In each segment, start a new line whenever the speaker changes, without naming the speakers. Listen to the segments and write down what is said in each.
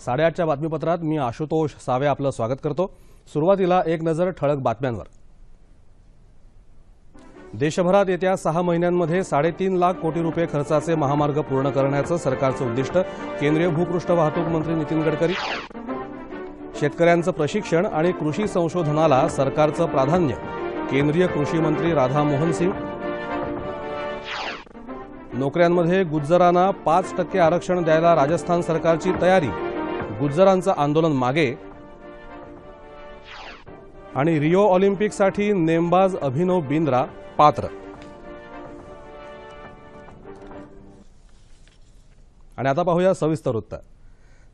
साडेआठच्या बातमीपत्रात मी आशुतोष सावे आपलं स्वागत करतो. सुरुवातीला एक नजर ठळक बातम्यांवर. देशभरात येत्या सहा महिन्यांमध्ये साडेतीन लाख कोटी रुपये खर्चाचे महामार्ग पूर्ण करण्याचं सरकारचं उद्दिष्ट केंद्रीय भूपृष्ठ वाहतूक मंत्री नितीन गडकरी. शेतकऱ्यांचं प्रशिक्षण आणि कृषी संशोधनाला सरकारचं प्राधान्य केंद्रीय कृषी मंत्री राधामोहन सिंग. नोकऱ्यांमध्ये गुज्जरांना पाच टक्के आरक्षण द्यायला राजस्थान सरकारची तयारी गुजरांचं आंदोलन मागे आणि रिओ ऑलिम्पिकसाठी नेमबाज अभिनव बिंद्रा पात्र. आणि आता पाहूया सविस्तर वृत्त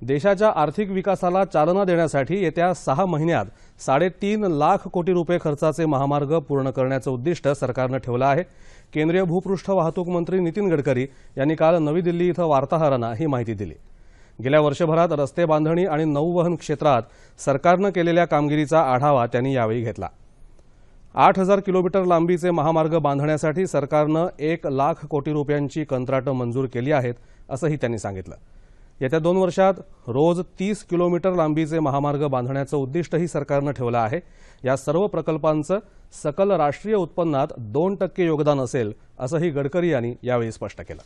देशाच्या आर्थिक विकासाला चालना देण्यासाठी येत्या सहा महिन्यात साडेतीन लाख कोटी रुपये खर्चाचे महामार्ग पूर्ण करण्याचं उद्दिष्ट सरकारनं ठेवलं आहे. केंद्रीय भूपृष्ठ वाहतूक मंत्री नितीन गडकरी यांनी काल नवी दिल्ली इथं वार्ताहरांना ही माहिती दिली. गेल्या वर्षभरात रस्ते बांधणी आणि नौवहन क्षेत्रात सरकारनं केलेल्या कामगिरीचा आढावा त्यांनी यावेळी घेतला. आठ हजार किलोमीटर लांबीचे महामार्ग बांधण्यासाठी सरकारनं एक लाख कोटी रुपयांची कंत्राटं मंजूर केली आहेत असंही त्यांनी सांगितलं. येत्या दोन वर्षात रोज तीस किलोमीटर लांबीचे महामार्ग बांधण्याचं उद्दिष्टही सरकारनं ठेवलं आहे. या सर्व प्रकल्पांचं सकल राष्ट्रीय उत्पन्नात दोन टक्के योगदान असेल असंही गडकरी यांनी यावेळी स्पष्ट केलं.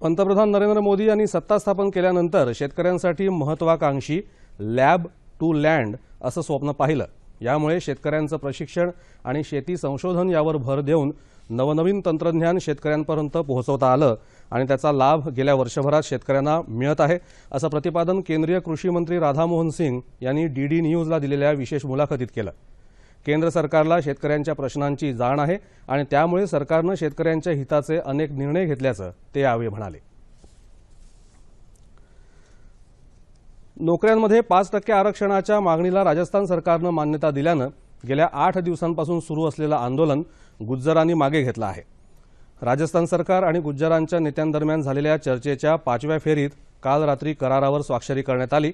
पंतप्रधान नरेंद्र मोदी यांनी सत्ता स्थापन केल्यानंतर शेतकऱ्यांसाठी महत्वाकांक्षी लॅब टू लँड असं स्वप्न पाहिलं. यामुळे शेतकऱ्यांचं प्रशिक्षण आणि शेती संशोधन यावर भर देऊन नवनवीन तंत्रज्ञान शेतकऱ्यांपर्यंत पोहोचवता आलं आणि त्याचा लाभ गेल्या वर्षभरात शेतकऱ्यांना मिळत आहे असं प्रतिपादन केंद्रीय कृषी मंत्री राधामोहन सिंग यांनी डीडी न्यूजला दिलेल्या विशेष मुलाखतीत केलं. केंद्र सरकारला शेतकऱ्यांच्या प्रश्नांची जाण आहे आणि त्यामुळे सरकारनं शेतकऱ्यांच्या हिताचे अनेक निर्णय घेतल्याचं ते यावेळी म्हणाले. नोकऱ्यांमध्ये पाच टक्के आरक्षणाच्या मागणीला राजस्थान सरकारनं मान्यता दिल्यानं गेल्या आठ दिवसांपासून सुरू असलेलं आंदोलन गुज्जरांनी मागे घेतलं आहे. राजस्थान सरकार आणि गुज्जरांच्या नेत्यांदरम्यान झालेल्या चर्चेच्या पाचव्या फेरीत काल रात्री करारावर स्वाक्षरी करण्यात आली.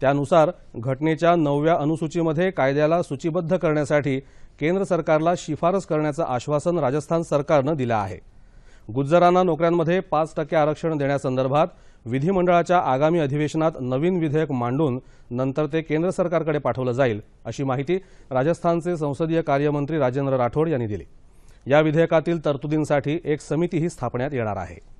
त्यानुसार घटनेच्या नवव्या अनुसूचीमध्ये कायद्याला सूचीबद्ध करण्यासाठी केंद्र सरकारला शिफारस करण्याचं आश्वासन राजस्थान सरकारनं दिलं आहे. गुज्जरांना नोकऱ्यांमध्ये पाच टक्के आरक्षण देण्यासंदर्भात विधिमंडळाच्या आगामी अधिवेशनात नवीन विधेयक मांडून नंतर ते केंद्र सरकारकडे पाठवलं जाईल अशी माहिती राजस्थानचे संसदीय कार्यमंत्री राजेंद्र राठोड यांनी दिली. या विधेयकातील तरतुदींसाठी एक समितीही स्थापण्यात येणार आहे.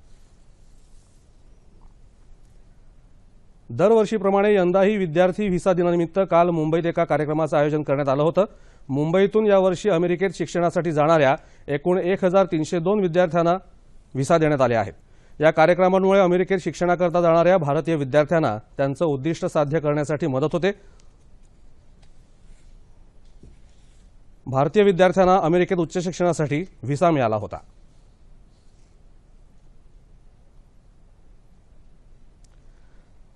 दरवर्षीप्रमाणे यंदाही विद्यार्थी व्हिसा दिनानिमित्त काल मुंबईत एका कार्यक्रमाचं आयोजन करण्यात आलं होतं. मुंबईतून यावर्षी अमेरिकेत शिक्षणासाठी जाणाऱ्या एकूण एक हजार तीनशे दोन विद्यार्थ्यांना व्हिसा देण्यात आले आहेत. या कार्यक्रमांमुळे अमेरिकेत शिक्षणाकरता जाणाऱ्या भारतीय विद्यार्थ्यांना त्यांचं उद्दिष्ट साध्य करण्यासाठी मदत होते. भारतीय विद्यार्थ्यांना अमेरिकेत उच्च शिक्षणासाठी व्हिसा मिळाला होता.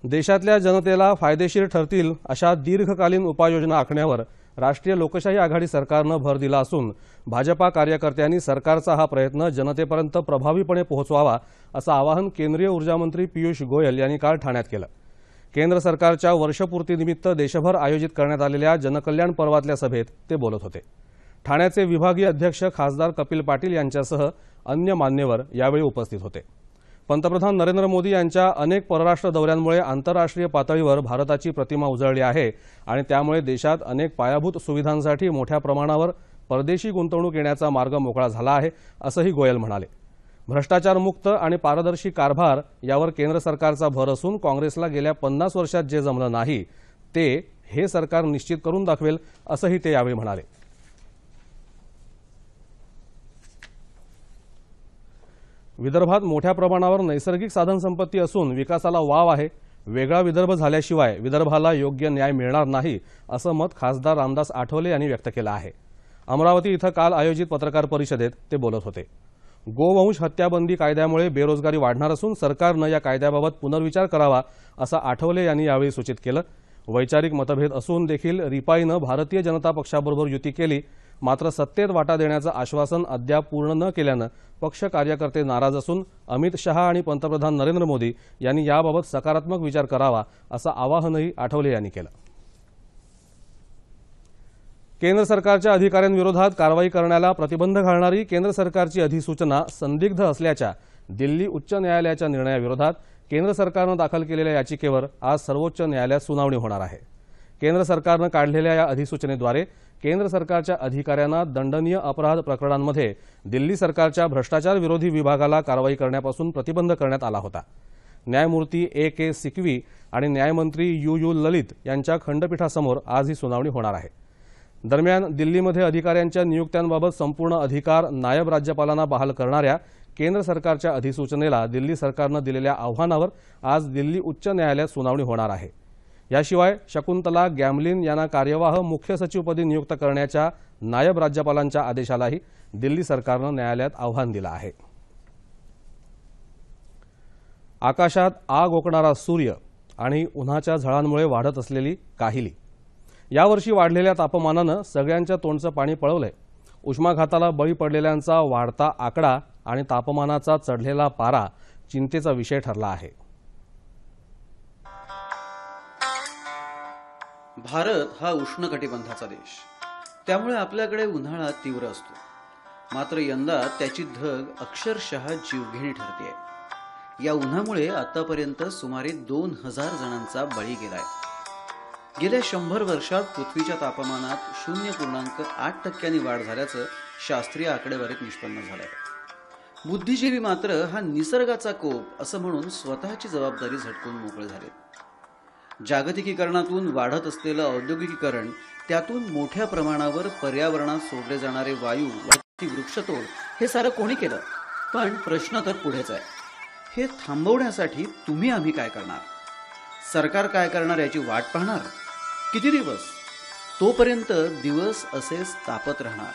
देशातल्या जनतेला फायदेशीर ठरतील अशा दीर्घकालीन उपाययोजना आखण्यावर राष्ट्रीय लोकशाही आघाडी सरकारनं भर दिला असून भाजपा कार्यकर्त्यांनी सरकारचा हा प्रयत्न जनतेपर्यंत प्रभावीपणे पोहोचवावा असं आवाहन केंद्रीय ऊर्जामंत्री पियुष गोयल यांनी काल ठाण्यात केलं. केंद्र सरकारच्या वर्षपूर्तीनिमित्त देशभर आयोजित करण्यात आलेल्या जनकल्याण पर्वातल्या सभेत ते बोलत होते. ठाण्याचे विभागीय अध्यक्ष खासदार कपिल पाटील यांच्यासह अन्य मान्यवर यावेळी उपस्थित होते. पंतप्रधान नरेंद्र मोदी यांच्या अनेक परराष्ट्र दौऱ्यांमुळे आंतरराष्ट्रीय पातळीवर भारताची प्रतिमा उजळली आहे आणि त्यामुळे देशात अनेक पायाभूत सुविधांसाठी मोठ्या प्रमाणावर परदेशी गुंतवणूक येण्याचा मार्ग मोकळा झाला आहे असंही गोयल म्हणाले. भ्रष्टाचारमुक्त आणि पारदर्शी कारभार यावर केंद्र सरकारचा भर असून काँग्रेसला गेल्या पन्नास वर्षात जे जमलं नाही ते हे सरकार निश्चित करून दाखवेल असंही ते यावेळी म्हणाले. विदर्भात मोठ्या प्रमाणावर नैसर्गिक साधनसंपत्ती असून विकासाला वाव आहे. वेगळा विदर्भ झाल्याशिवाय विदर्भाला योग्य न्याय मिळणार नाही असं मत खासदार रामदास आठवले यांनी व्यक्त केलं आहे. अमरावती इथं काल आयोजित पत्रकार परिषदेत ते बोलत होते. गोवंश हत्याबंदी कायद्यामुळे बेरोजगारी वाढणार असून सरकारनं या कायद्याबाबत पुनर्विचार करावा असं आठवले यांनी यावेळी सूचित केलं. वैचारिक मतभेद असून देखील रिपाईनं भारतीय जनता पक्षाबरोबर युती केली मात्र सत्तेत वाटा देण्याचं आश्वासन अद्याप पूर्ण न केल्यानं पक्ष कार्यकर्ते नाराज असून अमित शहा आणि पंतप्रधान नरेंद्र मोदी यांनी याबाबत सकारात्मक विचार करावा असं आवाहनही आठवले यांनी केलं. केंद्र सरकारच्या अधिकाऱ्यांविरोधात कारवाई करण्याला प्रतिबंध घालणारी केंद्र सरकारची अधिसूचना संदिग्ध असल्याच्या दिल्ली उच्च न्यायालयाच्या निर्णयाविरोधात केंद्र सरकारनं दाखल केलेल्या याचिकेवर आज सर्वोच्च न्यायालयात सुनावणी होणार आहे. केंद्र सरकारनं काढलेल्या या अधिसूचनेद्वारे केंद्र सरकारच्या अधिकाऱ्यांना दंडनीय अपराध प्रकरणांमध्ये दिल्ली सरकारच्या भ्रष्टाचार विरोधी विभागाला कारवाई करण्यापासून प्रतिबंध करण्यात आला होता. न्यायमूर्ती ए के सिकवी आणि न्यायमंत्री यू यू ललित यांच्या खंडपीठासमोर आज ही सुनावणी होणार आहे. दरम्यान दिल्लीमध्ये अधिकाऱ्यांच्या नियुक्त्यांबाबत संपूर्ण अधिकार नायब राज्यपालांना बहाल करणाऱ्या केंद्र सरकारच्या अधिसूचनेला दिल्ली सरकारनं दिलेल्या आव्हानावर आज दिल्ली उच्च न्यायालयात सुनावणी होणार आहे. याशिवाय शकुंतला गॅमलिन यांना कार्यवाह मुख्य सचिवपदी नियुक्त करण्याच्या नायब राज्यपालांच्या आदेशालाही दिल्ली सरकारनं न्यायालयात आव्हान दिलं आहे. आकाशात आग ओकणारा सूर्य आणि उन्हाच्या झळांमुळे वाढत असलेली काहिली. यावर्षी वाढलेल्या तापमानानं सगळ्यांच्या तोंडचं पाणी पळवलंय. उष्माघाताला बळी पडलेल्यांचा वाढता आकडा आणि तापमानाचा चढलेला पारा चिंतेचा विषय ठरला आहे.
भारत हा उष्णकटिबंधाचा देश. त्यामुळे आपल्याकडे उन्हाळा तीव्र असतो. मात्र यंदा त्याची धग अक्षरशः जीवघेणी ठरते या उन्हामुळे आतापर्यंत सुमारे दोन हजार जणांचा बळी गेलाय. गेल्या शंभर वर्षात पृथ्वीच्या तापमानात शून्य पूर्णांक आठ टक्क्यांनी वाढ झाल्याचं शास्त्रीय आकडेवारीत निष्पन्न झालंय. बुद्धिजीवी मात्र हा निसर्गाचा कोप असं म्हणून स्वतःची जबाबदारी झटकून मोकळे झाले जागतिकीकरणातून वाढत असलेलं औद्योगिकीकरण त्यातून मोठ्या प्रमाणावर पर्यावरणात सोडले जाणारे वायू वृक्षतोड हे सारं कोणी केलं? पण प्रश्न तर पुढेच आहे. हे थांबवण्यासाठी तुम्ही आम्ही काय करणार? सरकार काय करणार याची वाट पाहणार? किती दिवस? तोपर्यंत दिवस असेच तापत राहणार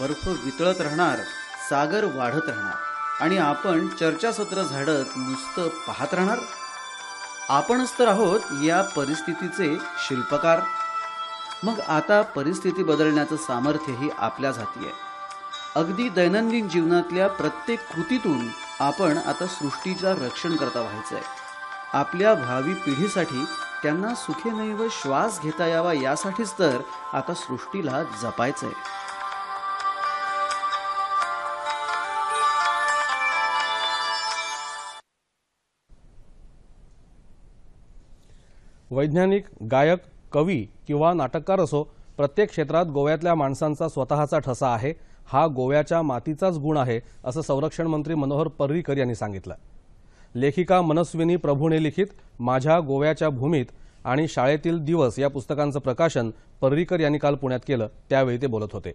बर्फ वितळत राहणार सागर वाढत राहणार आणि आपण चर्चासत्र झाडत नुसतं पाहत राहणार? आपणच तर आहोत या परिस्थितीचे शिल्पकार. मग आता परिस्थिती बदलण्याचं सामर्थ्यही आपल्याच हाती आहे. अगदी दैनंदिन जीवनातल्या प्रत्येक कृतीतून आपण आता सृष्टीच्या रक्षण करता व्हायचंय. आपल्या भावी पिढीसाठी त्यांना सुखेनैव श्वास घेता यावा यासाठीच तर आता सृष्टीला जपायचंय.
वैज्ञानिक गायक कवी किंवा नाटककार असो प्रत्येक क्षेत्रात गोव्यातल्या माणसांचा स्वतःचा ठसा आहे. हा गोव्याच्या मातीचाच गुण आहे असं संरक्षण मंत्री मनोहर पर्रीकर यांनी सांगितलं. लेखिका मनस्विनी प्रभूने लिखित माझ्या गोव्याच्या भूमीत आणि शाळेतील दिवस या पुस्तकांचं प्रकाशन पर्रीकर यांनी काल पुण्यात केलं त्यावेळी ते बोलत होते.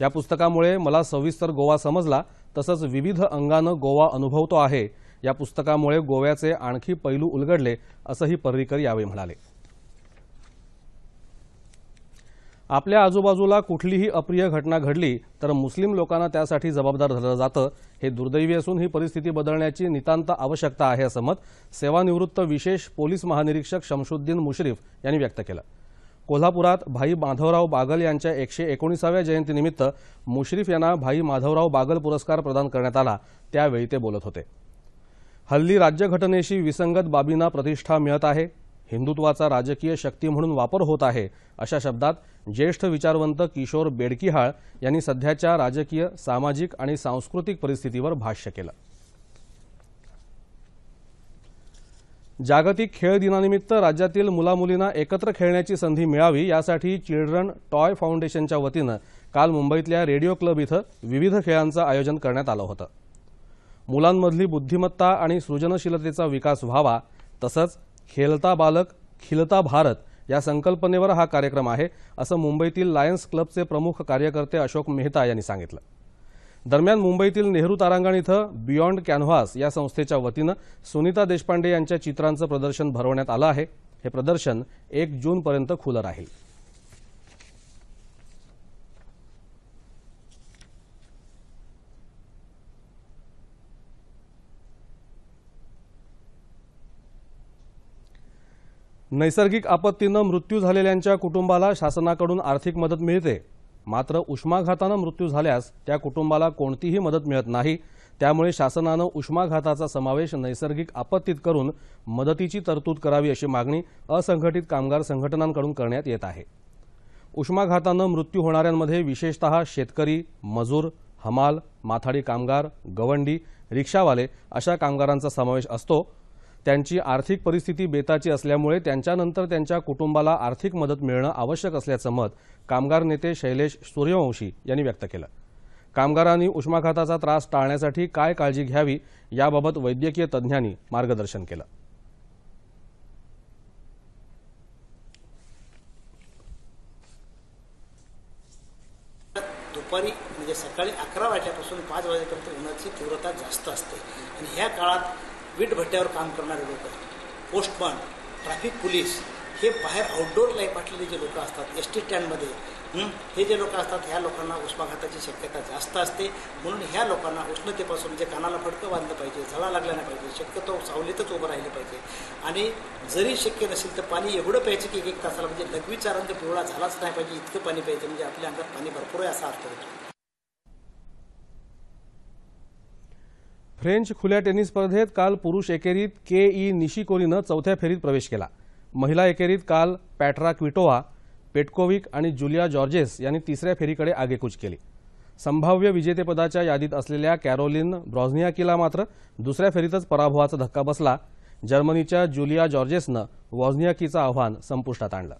या पुस्तकामुळे मला सविस्तर गोवा समजला तसंच विविध अंगानं गोवा अनुभवतो आहे या पुस्तकामुळे गोव्याचे आणखी पैलू उलगडले असंही पर्रीकर यावेळी म्हणाले. आपल्या आजूबाजूला कुठलीही अप्रिय घटना घडली तर मुस्लिम लोकांना त्यासाठी जबाबदार धरलं जातं. हे दुर्दैवी असून ही परिस्थिती बदलण्याची नितांत आवश्यकता आहे असं मत सेवानिवृत्त विशेष पोलीस महानिरीक्षक शमशुद्दीन मुश्रीफ यांनी व्यक्त केलं. कोल्हापुरात भाई माधवराव बागल यांच्या एकशे एकोणीसाव्या जयंतीनिमित्त मुश्रीफ यांना भाई माधवराव बागल पुरस्कार प्रदान करण्यात आला. त्यावेळी ते बोलत होते. हल्ली राज्यघटनेशी विसंगत बाबींना प्रतिष्ठा मिळत आहे. हिंदुत्वाचा राजकीय शक्ती म्हणून वापर होत आहे अशा शब्दात ज्येष्ठ विचारवंत किशोर बेडकिहाळ यांनी सध्याच्या राजकीय सामाजिक आणि सांस्कृतिक परिस्थितीवर भाष्य केलं. जागतिक खेळ दिनानिमित्त राज्यातील मुलामुलींना एकत्र खेळण्याची संधी मिळावी यासाठी चिल्ड्रन टॉय फाउंडेशनच्या वतीनं काल मुंबईतल्या रेडिओ क्लब इथं विविध खेळांचं आयोजन करण्यात आलं होतं. मुलांमधली बुद्धिमत्ता आणि सृजनशीलतेचा विकास व्हावा तसंच खेलता बालक खिलता भारत या संकल्पनेवर हा कार्यक्रम आहे असं मुंबईतील लायन्स क्लबचे प्रमुख कार्यकर्ते अशोक मेहता यांनी सांगितलं. दरम्यान मुंबईतील नेहरू तारांगण इथं बियॉन्ड कॅनव्हास या संस्थेच्या वतीनं सुनीता देशपांडे यांच्या चित्रांचं प्रदर्शन भरवण्यात आलं आहे. हे प्रदर्शन एक जूनपर्यंत खुलं राहील. नैसर्गिक आपत्तीनं मृत्यू झालेल्यांच्या कुटुंबाला शासनाकडून आर्थिक मदत मिळते. मात्र उष्माघातानं मृत्यू झाल्यास त्या कुटुंबाला कोणतीही मदत मिळत नाही. त्यामुळे शासनानं उष्माघाताचा समावेश नैसर्गिक आपत्तीत करून मदतीची तरतूद करावी अशी मागणी असंघटित कामगार संघटनांकडून करण्यात येत आहे. उष्माघातानं मृत्यू होणाऱ्यांमध्ये विशेषतः शेतकरी मजूर हमाल माथाडी कामगार गवंडी रिक्षावाले अशा कामगारांचा समावेश असतो. त्यांची आर्थिक परिस्थिती बेताची असल्यामुळे त्यांच्यानंतर त्यांच्या कुटुंबाला आर्थिक मदत मिळणं आवश्यक असल्याचं मत कामगार नेते शैलेश सूर्यवंशी यांनी व्यक्त केलं. कामगारांनी उष्माघाताचा त्रास टाळण्यासाठी काय काळजी घ्यावी याबाबत वैद्यकीय तज्ज्ञांनी मार्गदर्शन केलं.
दुपारी म्हणजे सकाळी अकरा वाजल्यापासून पाच वाजेपर्यंत उन्हाची तीव्रता जास्त असते. आणि ह्या काळात वीट भट्ट्यावर काम करणारे लोक पोस्टमन ट्रॅफिक पोलीस हे बाहेर आउटडोअर लाईफ असलेले जे लोक असतात एस टी स्टँडमध्ये हे? जे लोक असतात ह्या लोकांना उष्माघाताची शक्यता जास्त असते. म्हणून ह्या लोकांना उष्णतेपासून म्हणजे कानाला फडकं बांधलं पाहिजे झळा लागला नाही पाहिजे शक्यतो सावलीतच उभं राहिलं पाहिजे. आणि जरी शक्य नसेल तर पाणी एवढं प्यायचं की एक एक तासाला म्हणजे लघवीचा रंग पिवळा झालाच नाही पाहिजे इतकं पाणी प्यायचं म्हणजे आपल्या अंगात पाणी भरपूर आहे असा अर्थ होतो.
फ्रेंच खुल्या टेनिस स्पर्धेत काल पुरुष एकेरीत के ई निशिकोरीनं चौथ्या फेरीत प्रवेश केला. महिला एकेरीत काल पॅट्रा क्विटोवा पेटकोविक आणि जुलिया जॉर्जेस यांनी तिसऱ्या फेरीकडे आगेकूच केली. संभाव्य विजेतेपदाच्या यादीत असलेल्या कॅरोलिन ब्रॉझनियाकीला मात्र दुसऱ्या फेरीतच पराभवाचा धक्का बसला. जर्मनीच्या जुलिया जॉर्जेसनं वॉझनियाकीचं आव्हान संपुष्टात आणलं.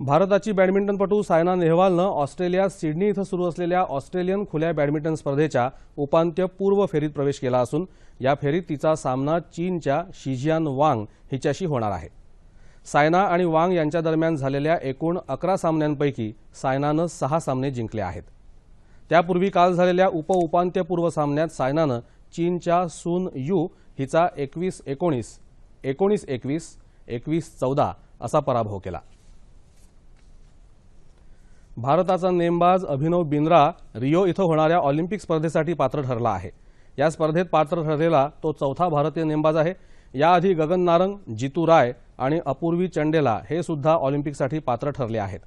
भारताची बॅडमिंटनपटू सायना नेहवालनं ऑस्ट्रेलियात सिडनी इथं सुरू असलेल्या ऑस्ट्रेलियन खुल्या बॅडमिंटन स्पर्धेच्या उपांत्य पूर्व फेरीत प्रवेश केला असून या फेरीत तिचा सामना चीनच्या शिजियान वांग हिच्याशी होणार आहे. सायना आणि वांग यांच्या दरम्यान झालेल्या एकूण अकरा सामन्यांपैकी सायनानं सहा सामने जिंकले आहेत. त्यापूर्वी काल झालेल्या उपउपांत्यपूर्व सामन्यात सायनानं चीनच्या सून यू हिचा एकवीस एकोणीस एकोणीस एकवीस एकवीस चौदा असा पराभव केला. भारताचा नेमबाज अभिनव बिंद्रा रिओ इथं होणाऱ्या ऑलिम्पिक स्पर्धेसाठी पात्र ठरला आहे. या स्पर्धेत पात्र ठरलेला तो चौथा भारतीय नेमबाज आहे. याआधी गगन नारंग जितू राय आणि अपूर्वी चंडेला हे सुद्धा ऑलिम्पिकसाठी पात्र ठरले आहेत.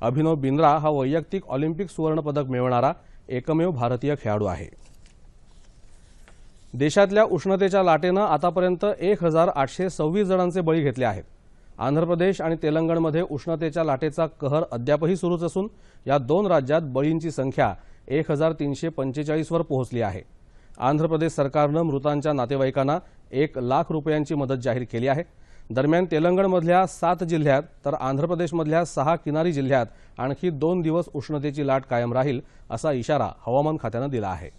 अभिनव बिंद्रा हा वैयक्तिक ऑलिम्पिक सुवर्णपदक मिळवणारा एकमेव भारतीय खेळाडू आहे. देशातल्या उष्णतेच्या लाटेनं आतापर्यंत एक हजार आठशे सव्वीस जणांचे बळी घेतले आहेत. आंध्र प्रदेश आणि तेलंगणमध्ये उष्णतेच्या लाटेचा कहर अद्यापही सुरूच असून या दोन राज्यात बळींची संख्या एक हजार तीनशे पंचेचाळीसवर पोहोचली आहे. आंध्र प्रदेश सरकारनं मृतांच्या नातेवाईकांना एक लाख रुपयांची मदत जाहीर केली आहे. दरम्यान तेलंगणमधल्या सात जिल्ह्यात तर आंध्र प्रदेशमधल्या सहा किनारी जिल्ह्यात आणखी दोन दिवस उष्णतेची लाट कायम राहील असा इशारा हवामान खात्यानं दिला आहे.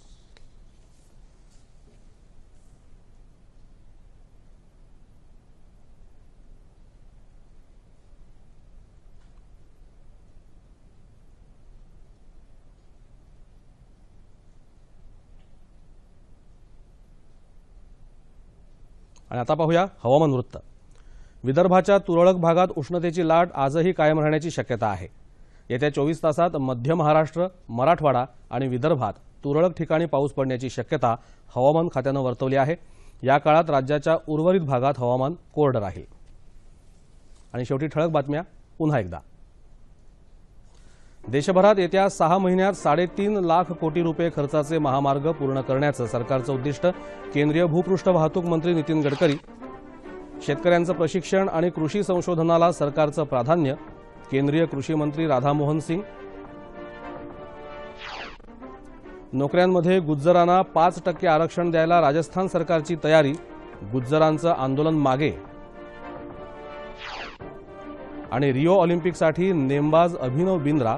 आणि आता पाहूया हवामान वृत्त. विदर्भाच्या तुरळक भागात उष्णतेची लाट आजही कायम राहण्याची शक्यता आहे. येत्या चोवीस तासात मध्य महाराष्ट्र मराठवाडा आणि विदर्भात तुरळक ठिकाणी पाऊस पडण्याची शक्यता हवामान खात्यानं वर्तवली आहे. या काळात राज्याच्या उर्वरित भागात हवामान कोरडं राहील. आणि शेवटी ठळक बातम्या पुन्हा एकदा. देशभरात येत्या सहा महिन्यात साडेतीन लाख कोटी रुपये खर्चाचे महामार्ग पूर्ण करण्याचं सरकारचं उद्दिष्ट केंद्रीय भूपृष्ठ वाहतूक मंत्री नितीन गडकरी. शेतकऱ्यांचं प्रशिक्षण आणि कृषी संशोधनाला सरकारचं प्राधान्य केंद्रीय कृषी मंत्री राधामोहन सिंग. नोकऱ्यांमध्ये गुज्जरांना पाच टक्के आरक्षण द्यायला राजस्थान सरकारची तयारी गुज्जरांचं आंदोलन मागे. आणि रिओ ऑलिम्पिकसाठी नेमबाज अभिनव बिंद्रा